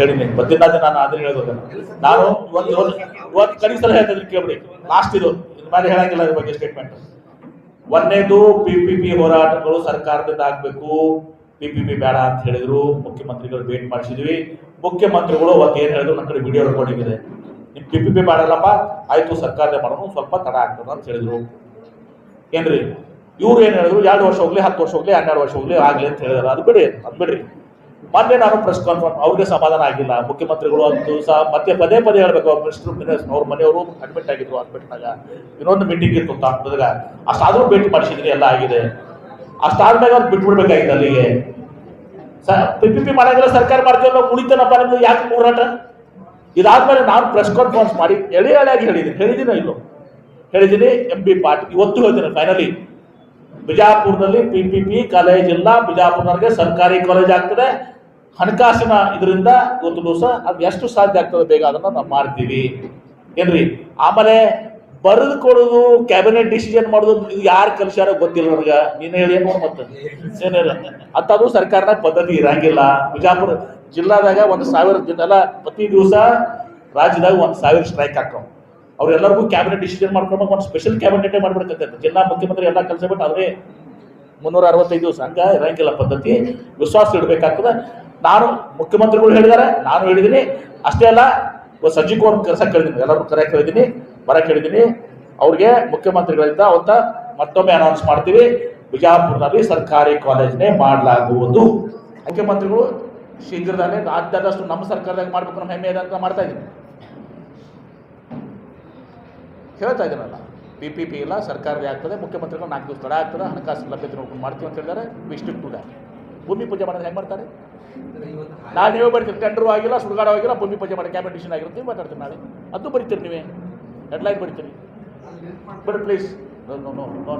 ಹೇಳಿನಿ ಬದ್ರಿನಾಥ್ ನಾನು. ಅದನ್ನ ಹೇಳೋದು ನಾನು ಒಂದು ಒಂದು ಸಲ ಹೇಳ್ತಿದ್ರು ಕೇಳ್ಬಿಡಿ. ಲಾಸ್ಟ್ ಇದು. ಮೇಲೆ ಹೇಳಂಗಿಲ್ಲ ಇದ್ರ ಬಗ್ಗೆ ಸ್ಟೇಟ್ಮೆಂಟ್ ಒಂದನೇದು ಪಿ ಪಿ ಪಿ ಹೋರಾಟಗಳು ಸರ್ಕಾರದಿಂದ ಆಗ್ಬೇಕು. ಪಿ ಪಿ ಪಿ ಬೇಡ ಅಂತ ಹೇಳಿದ್ರು. ಮುಖ್ಯಮಂತ್ರಿಗಳು ಭೇಟಿ ಮಾಡಿಸಿದ್ವಿ. ಮುಖ್ಯಮಂತ್ರಿಗಳು ಅವತ್ತು ಏನು ಹೇಳಿದ್ರು? ನನ್ನ ಕಡೆ ವಿಡಿಯೋ ರೆಕಾರ್ಡಿಂಗ್ ಇದೆ. ನಿಮ್ ಪಿ ಪಿ ಪಿ ಮಾಡಲ್ಲಪ್ಪ ಆಯ್ತು, ಸರ್ಕಾರದೇ ಮಾಡೋದು ಸ್ವಲ್ಪ ತಡ ಆಗ್ತದ ಅಂತ ಹೇಳಿದ್ರು. ಏನ್ರಿ? ಇವ್ರು ಏನು ಹೇಳಿದ್ರು? ಎರಡು ವರ್ಷ ಹೋಗ್ಲಿ, ಹತ್ತು ವರ್ಷ ಹೋಗ್ಲಿ, ಹನ್ನೆರಡು ವರ್ಷ ಹೋಗ್ಲಿ, ಆಗ್ಲಿ ಅಂತ ಹೇಳಿದ್ರು. ಅದು ಬಿಡಿ ಅದು ಬಿಡ್ರಿ. ಮೊನ್ನೆ ನಾನು ಪ್ರೆಸ್ ಕಾನ್ಫರೆನ್ಸ್ ಅವ್ರಿಗೆ ಸಮಾಧಾನ ಆಗಿಲ್ಲ. ಮುಖ್ಯಮಂತ್ರಿಗಳು ಅಂತೂ ಸಹ ಮತ್ತೆ ಪದೇ ಪದೇ ಹೇಳ್ಬೇಕು ಅವ್ರ ಮಿನಿಸ್ಟರ್ ಮಿನಿಸ್ ಅವ್ರ ಮನೆಯವರು ಅಡ್ಮಿಟ್ ಆಗಿದ್ರು ಹಾಸ್ಪಿಟಲ್ನಾಗ ಇನ್ನೊಂದು ಮೀಟಿಂಗ್ ಇತ್ತು ತಾಂತದಾಗ ಅಷ್ಟಾದ್ರೂ ಭೇಟಿ ಮಾಡಿಸಿದ್ರಿ, ಎಲ್ಲ ಆಗಿದೆ. ಅಷ್ಟಾದ್ಮೇಲೆ ಅವ್ರು ಬಿಟ್ಬಿಡ್ಬೇಕಾಗಿತ್ತು ಅಲ್ಲಿಗೆ. ಪಿ ಪಿ ಪಿ ಮಾಡಿದ್ರೆ ಸರ್ಕಾರ ಮಾಡ್ತೀವಲ್ಲ ಉಳಿತೇನಪ್ಪ ನಿಮ್ದು, ಯಾಕೆ ಹೋರಾಟ ಇದಾದ್ಮೇಲೆ ನಾನು ಪ್ರೆಸ್ ಕಾನ್ಫರೆನ್ಸ್ ಮಾಡಿ ಎಳೆ ಎಳೆಯಾಗಿ ಹೇಳಿದ್ದೀನಿ. ಹೇಳಿದ್ದೀನಿ ಇಲ್ಲೋ? ಹೇಳಿದ್ದೀನಿ ಎಂ ಬಿ ಪಾಟ್ ಇವತ್ತು ಹೇಳ್ತೀನಿ ಫೈನಲಿ ಬಿಜಾಪುರದಲ್ಲಿ ಪಿ ಪಿ ಪಿ ಕಾಲೇಜ್ ಇಲ್ಲ, ಬಿಜಾಪುರನವ್ರಿಗೆ ಸರ್ಕಾರಿ ಕಾಲೇಜ್ ಆಗ್ತದೆ. ಹಣಕಾಸಿನ ಇದರಿಂದ ಇವತ್ತು ದಿವಸ ಅದು ಎಷ್ಟು ಸಾಧ್ಯ ಆಗ್ತದೆ ಬೇಗ ಅದನ್ನ ನಾವು ಮಾಡ್ತೀವಿ. ಏನ್ರಿ? ಆಮೇಲೆ ಬರೆದು ಕೊಡೋದು ಕ್ಯಾಬಿನೆಟ್ ಡಿಸಿಷನ್ ಮಾಡೋದು ಯಾರು ಕಲಿಸ್ಯಾರೋ ಗೊತ್ತಿಲ್ಲ ನನಗೆ. ನೀನು ಹೇಳಿ, ಏನು ಮತ್ತೆ? ಏನಿಲ್ಲ ಅಂತದು ಸರ್ಕಾರದ ಪದ್ಧತಿ ಇರಂಗಿಲ್ಲ. ಬಿಜಾಪುರ ಜಿಲ್ಲಾದಾಗ ಒಂದು ಸಾವಿರ ದಿನ ಪ್ರತಿ ದಿವಸ ರಾಜ್ಯದಾಗ ಒಂದು ಸಾವಿರ ಸ್ಟ್ರೈಕ್ ಹಾಕೋ ಅವ್ರೆಲ್ಲರಿಗೂ ಕ್ಯಾಬಿನೆಟ್ ಡಿಸಿಷನ್ ಮಾಡ್ಕೊಂಡು ಒಂದು ಸ್ಪೆಷಲ್ ಕ್ಯಾಬಿನೆಟ್ ಮಾಡ್ಬಿಡ್ತೈತೆ ಜಿಲ್ಲಾ ಮುಖ್ಯಮಂತ್ರಿ ಎಲ್ಲ ಕೆಲಸ ಬಿಟ್ಟು ಅವರೇ ಮುನ್ನೂರ ಅರವತ್ತೈದು ದಿವಸ ಹಂಗ ಇರಂಗಿಲ್ಲ ಪದ್ಧತಿ. ವಿಶ್ವಾಸ ಇಡಬೇಕಾಗ್ತದೆ. ನಾನು ಮುಖ್ಯಮಂತ್ರಿಗಳು ಹೇಳಿದ್ದಾರೆ, ನಾನು ಹೇಳಿದ್ದೀನಿ. ಅಷ್ಟೇ ಅಲ್ಲ ಇವತ್ತು ಸಂಜೀವ್ ಹೇಳಿದ್ದೀನಿ ಎಲ್ಲರೂ ಕರೆ ಕೇಳಿದ್ದೀನಿ ಬರಕ್ಕೆ ಹೇಳಿದ್ದೀನಿ ಅವ್ರಿಗೆ ಮುಖ್ಯಮಂತ್ರಿಗಳಿಂದ ಅವತ್ತ ಮತ್ತೊಮ್ಮೆ ಅನೌನ್ಸ್ ಮಾಡ್ತೀವಿ. ಬಿಜಾಪುರದಲ್ಲಿ ಸರ್ಕಾರಿ ಕಾಲೇಜ್ನೇ ಮಾಡಲಾಗುವುದು. ಮುಖ್ಯಮಂತ್ರಿಗಳು ಶೀಘ್ರದಲ್ಲೇ ರಾಜ್ಯದಷ್ಟು ನಮ್ಮ ಸರ್ಕಾರದಾಗ ಮಾಡ್ಬೇಕು ನಮ್ಮ ಹೆಮ್ಮೆ ಇದೆ ಅಂತ ಮಾಡ್ತಾ ಇದ್ದೀನಿ. ಹೇಳ್ತಾ ಇದ್ದೀನಲ್ಲ ಪಿ ಪಿ ಪಿ ಇಲ್ಲ ಸರ್ಕಾರದೇ ಆಗ್ತದೆ, ಮುಖ್ಯಮಂತ್ರಿಗಳು ನಾಲ್ಕು ದಿವಸ ತಡ ಆಗ್ತದೆ ಹಣಕಾಸು ಲಭ್ಯತೆ ನೋಡ್ಕೊಂಡು ಮಾಡ್ತೀವಿ ಅಂತ ಹೇಳಿದ್ದಾರೆ ವಿಷ್ಣು ಟು ಭೂಮಿ ಪೂಜೆ ಮಾಡೋದು ಹೆಂಗೆ ಮಾಡ್ತಾರೆ? ನಾನು ನೀವೇ ಬರ್ತೀರಿ ಟೆಂಡರು ಆಗಿಲ್ಲ ಸುಡುಗಾಡು ಆಗಿಲ್ಲ ಭೂಮಿ ಪೂಜೆ ಮಾಡಿ ಕ್ಯಾಪಿಟೇಷನ್ ಆಗಿರುತ್ತೆ ಮಾತಾಡ್ತೀನಿ ನಾಳೆ. ಅದು ಬರೀತೀರಿ ನೀವೇ. Headline ಬರೀತೀರಿ. But please no no no